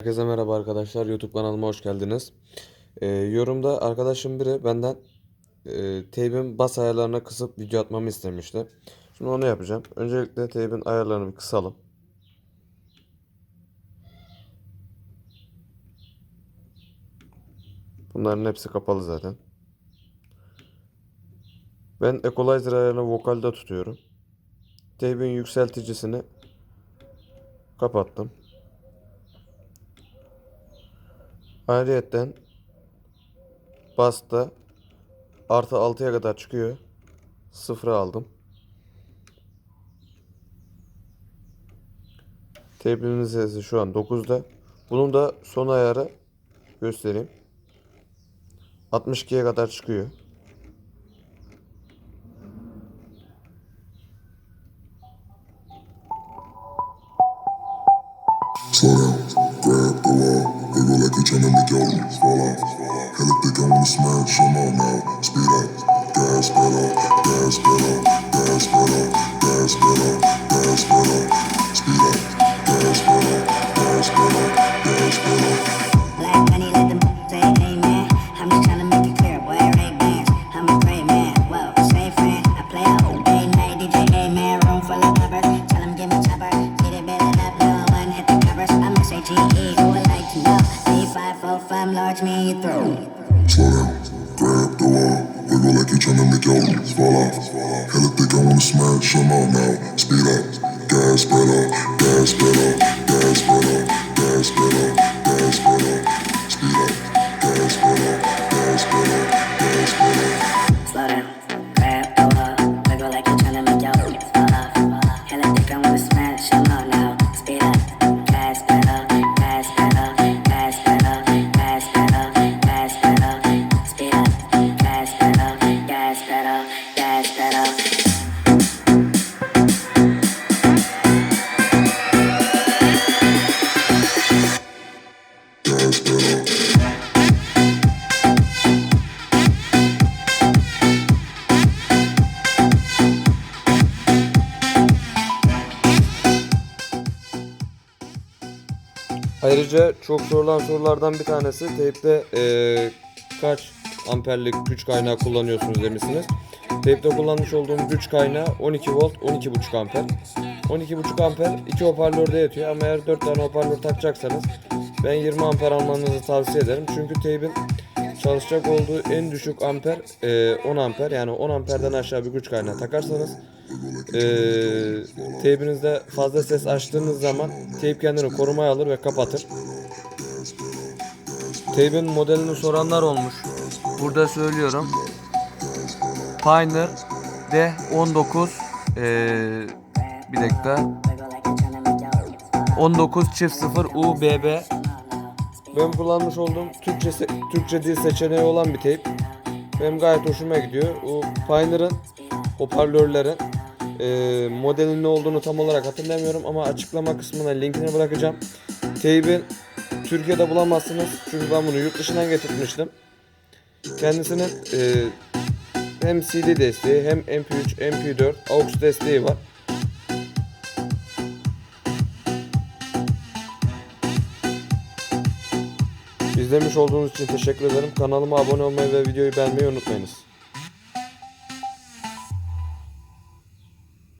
Herkese merhaba arkadaşlar. YouTube kanalıma hoş geldiniz. Ee, yorumda arkadaşım biri benden e, teybin bas ayarlarına kısıp video atmamı istemişti. Şimdi onu yapacağım. Öncelikle teybin ayarlarını bir kısalım. Bunların hepsi kapalı zaten. Ben equalizer ayarını vokalde tutuyorum. Teybin yükselticisini kapattım. Ayrıyetten basta artı 6'ya kadar çıkıyor. Sıfıra aldım. Teybinin sesi şu an 9'da. Bunun da son ayarı göstereyim. 62'ye kadar çıkıyor. Slow down, grab the. You're tryna make roof fall off. Hella thick, I wanna smash them all now. Speed up, gas pedal, gas pedal, gas pedal, gas pedal, gas pedal. Speed up, gas pedal, gas pedal, gas pedal. I'm just tryna make it clear, boy. I'm a great man, whoa, say friend. I play out day night, DJ amen. Room full of lovers, tell them give me chopper. Get it better up, no one hit the covers. I'm S-A-G-E, D545, me, through. Slow down, grab the wall. Wiggle like you're tryna make your roof fall off. Hella thick, I wanna smash them all now. Speed up, gas pedal, gas pedal, Ayrıca çok sorulan sorulardan bir tanesi teypte eee, kaç amperlik güç kaynağı kullanıyorsunuz demişsiniz. Teypte kullanmış olduğum güç kaynağı 12 volt 12,5 amper. 12,5 amper iki hoparlörde yatıyor ama eğer 4 tane hoparlör takacaksanız ben 20 amper almanızı tavsiye ederim. Çünkü teybin çalışacak olduğu en düşük amper eee, 10 amper yani 10 amperden aşağı bir güç kaynağı takarsanız eee teybinizde fazla ses açtığınız zaman teyp kendini korumaya alır ve kapatır. Teybin modelini soranlar olmuş. Burada söylüyorum. Pioneer D19 eee bir dakika Wiggle like you're tryna make your roots fall off. 19 çift 0 UBB ben kullanmış olduğum Türkçe Türkçe dil seçeneği olan bir teyp. Benim gayet hoşuma gidiyor. O Pioneer'ın hoparlörlerin eee modelin ne olduğunu tam olarak hatırlamıyorum ama açıklama kısmına linkini bırakacağım. Teybin Türkiye'de bulamazsınız çünkü ben bunu yurt dışından getirtmiştim. Kendisinin eee, hem CD desteği hem MP3, MP4, AUX desteği var. İzlemiş olduğunuz için teşekkür ederim. Kanalıma abone olmayı ve videoyu beğenmeyi unutmayınız.